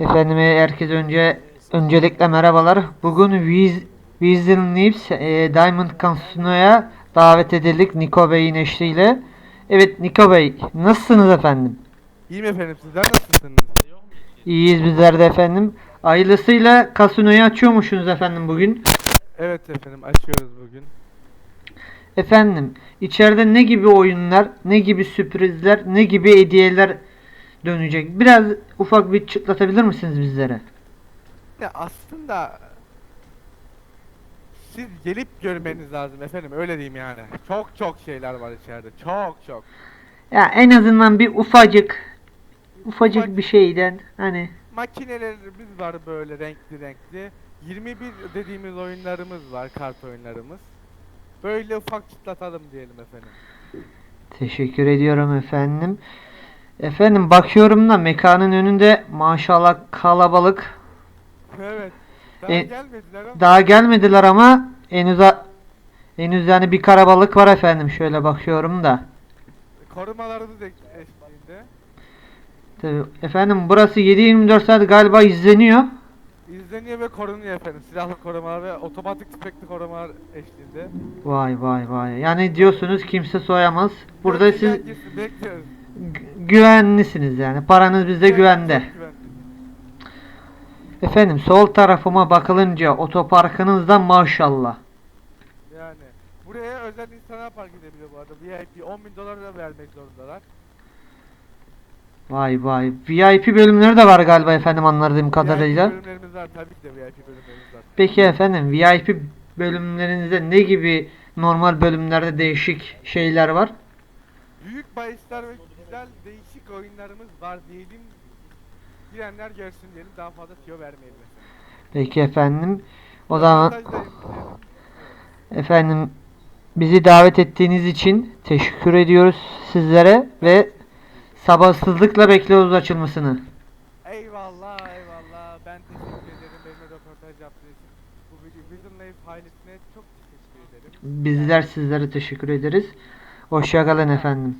Efendim herkes önce öncelikle merhabalar. Bugün Wiz, Weasel Nips e, Diamond Casino'ya davet edildik Niko Bey'in eşliğiyle. Evet Niko Bey nasılsınız efendim? İyiyim efendim sizler nasılsınız? İyiyiz bizler de efendim. Ailesiyle kasinoyu açıyormuşsunuz efendim bugün. Evet efendim açıyoruz bugün. Efendim içeride ne gibi oyunlar, ne gibi sürprizler, ne gibi hediyeler dönecek? Biraz ufak bir çıtlatabilir misiniz bizlere? Ya aslında siz gelip görmeniz lazım efendim öyle diyeyim yani. Çok çok şeyler var içeride. Çok çok. Ya en azından bir ufacık ufacık Ufak- bir şeyden hani Makinelerimiz var böyle renkli renkli. 21 dediğimiz oyunlarımız var, kart oyunlarımız. Böyle ufak çıtlatalım diyelim efendim. teşekkür ediyorum efendim. Efendim bakıyorum da mekanın önünde maşallah kalabalık. Evet. Daha E, gelmediler ama Daha gelmediler ama henüz henüz yani bir karabalık var efendim. Şöyle bakıyorum da. korumalarımız ek- eşliğinde. Tabii, efendim burası 7-24 saat galiba izleniyor. İzleniyor ve korunuyor efendim. Silahlı korumalar ve otomatik tüfekli korumalar eşliğinde. Vay vay vay. Yani diyorsunuz kimse soyamaz. Burada Yok, siz bekliyoruz. Gü- güvenlisiniz yani. Paranız bizde Çok güvende. Efendim sol tarafıma bakılınca otoparkınızda maşallah. Yani buraya özel insanlar park edebiliyor bu arada. VIP 10 bin dolar da vermek zorundalar. Vay vay. VIP bölümleri de var galiba efendim anladığım kadarıyla. VIP bölümlerimiz var tabii ki de VIP bölümlerimiz var. Peki efendim VIP bölümlerinizde ne gibi normal bölümlerde değişik şeyler var? Büyük bahisler ve güzel değişik oyunlarımız var diyelim. Girenler görsün diyelim daha fazla tüyo vermeyelim. Peki efendim. O zaman efendim bizi davet ettiğiniz için teşekkür ediyoruz sizlere ve sabırsızlıkla bekliyoruz açılmasını. Eyvallah eyvallah. Ben teşekkür ederim benimle röportaj yaptığınız için. Bu video Vision Life ailesine çok teşekkür ederim. Bizler sizlere teşekkür ederiz. Hoşçakalın efendim.